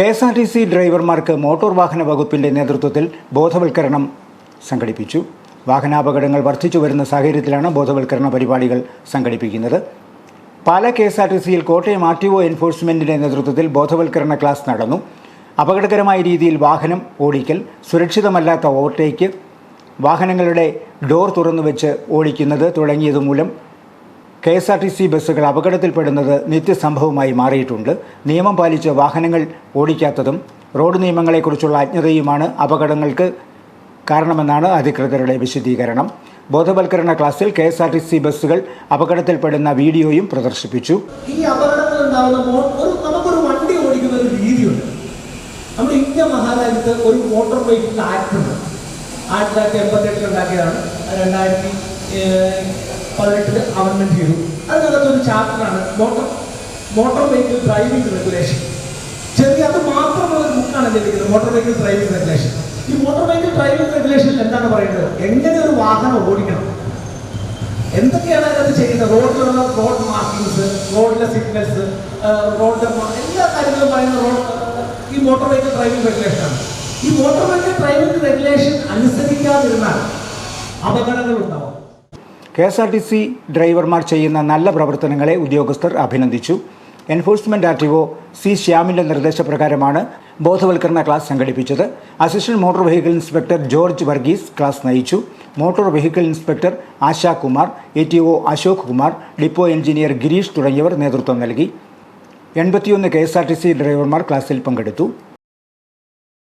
K S R T C ഡ്രൈവർമാർക്ക് motor വാഹന വകുപ്പിന്റെ നേതൃത്വത്തിൽ ബോധവൽക്കരണം സംഘടിപ്പിച്ചു. വാഹനാപകടങ്ങൾ വർദ്ധിച്ചു വരുന്ന സാഹചര്യത്തിലാണ് ബോധവൽക്കരണ പരിപാടികൾ സംഘടിപ്പിക്കുന്നത്. Pala K S R T സിയിൽ കോട്ടയം ആർ ടി ഒ എൻഫോഴ്സ്മെന്റിന്റെ നേതൃത്വത്തിൽ ബോധവൽക്കരണ ക്ലാസ് നടന്നു. അപകടകരമായ രീതിയിൽ വാഹനം ഓടിക്കൽ സുരക്ഷിതമല്ലാത്ത ഓവർടേക്ക് വാഹനങ്ങളുടെ ഡോർ തുറന്നു വെച്ച് ഓടിക്കുന്നത് തുടങ്ങിയത് മൂലം K S R T C ബസ്സുകൾ അപകടത്തിൽപ്പെടുന്നത് നിത്യസംഭവമായി മാറിയിട്ടുണ്ട്. നിയമം പാലിച്ച് വാഹനങ്ങൾ ഓടിക്കാത്തതും റോഡ് നിയമങ്ങളെക്കുറിച്ചുള്ള അജ്ഞതയുമാണ് അപകടങ്ങൾക്ക് കാരണമെന്നാണ് അധികൃതരുടെ വിശദീകരണം. ബോധവൽക്കരണ ക്ലാസ്സിൽ K S R T C ബസ്സുകൾ അപകടത്തിൽപ്പെടുന്ന വീഡിയോയും പ്രദർശിപ്പിച്ചു. ഈ അപകടത്തിൽ നമുക്കൊരു വണ്ടി ഓടിക്കുന്ന ഒരു രീതിയുണ്ട്. നമ്മുടെ ഇന്ത്യ മഹാരാജ്യത്ത് ഒരു മോട്ടോർ വെഹിക്കിൾ ആക്ട് ഉണ്ട്. ആയിരത്തി തൊള്ളായിരത്തി എൺപത്തി എട്ടിൽ ഉണ്ടാക്കിയതാണ്. രണ്ടായിരത്തി ഏഹ്, പതിനെട്ടിൽ അമെൻമെന്റ് ചെയ്തു. അതിനകത്ത് ഒരു ചാപ്റ്ററാണ് motor motor vehicle driving regulation ചെറിയ അത് മാത്രമുള്ള ഒരു ബുക്കാണ് ലഭിക്കുന്നത് മോട്ടോർ വെഹിക്കിൾ ഡ്രൈവിംഗ് റെഗുലേഷൻ ഈ മോട്ടോർ വെഹിക്കിൾ ഡ്രൈവിംഗ് റെഗുലേഷനിൽ എന്താണ് പറയുന്നത്? എങ്ങനെ ഒരു വാഹനം ഓടിക്കണം? എന്തൊക്കെയാണ് അതിനകത്ത് ചെയ്യുന്നത്? റോഡിലുള്ള റോഡ് മാർക്കിങ്സ് റോഡിലെ സിഗ്നൽസ് റോഡിലെ എല്ലാ കാര്യങ്ങളും പറയുന്ന റോഡ് ഈ മോട്ടോർ വെഹിക്കിൾ ഡ്രൈവിംഗ് റെഗുലേഷനാണ് ഈ മോട്ടോർ വെഹിക്കിൾ ഡ്രൈവിംഗ് റെഗുലേഷൻ അനുസരിക്കാതിരുന്നാൽ അപകടങ്ങൾ ഉണ്ടാവും K S R T C ഡ്രൈവർമാർ ചെയ്യുന്ന നല്ല പ്രവർത്തനങ്ങളെ ഉദ്യോഗസ്ഥർ അഭിനന്ദിച്ചു. Enforcement R T O C ശ്യാമിന്റെ നിർദ്ദേശപ്രകാരമാണ് ബോധവൽക്കരണ ക്ലാസ് സംഘടിപ്പിച്ചത്. Assistant motor vehicle inspector George Varghese class നയിച്ചു. Motor vehicle inspector Asha Kumar A T O Ashok Kumar depot engineer Girish തുടങ്ങിയവർ നേതൃത്വം നൽകി. എൺപത്തിയൊന്ന് K S R T C ഡ്രൈവർമാർ ക്ലാസ്സിൽ പങ്കെടുത്തു.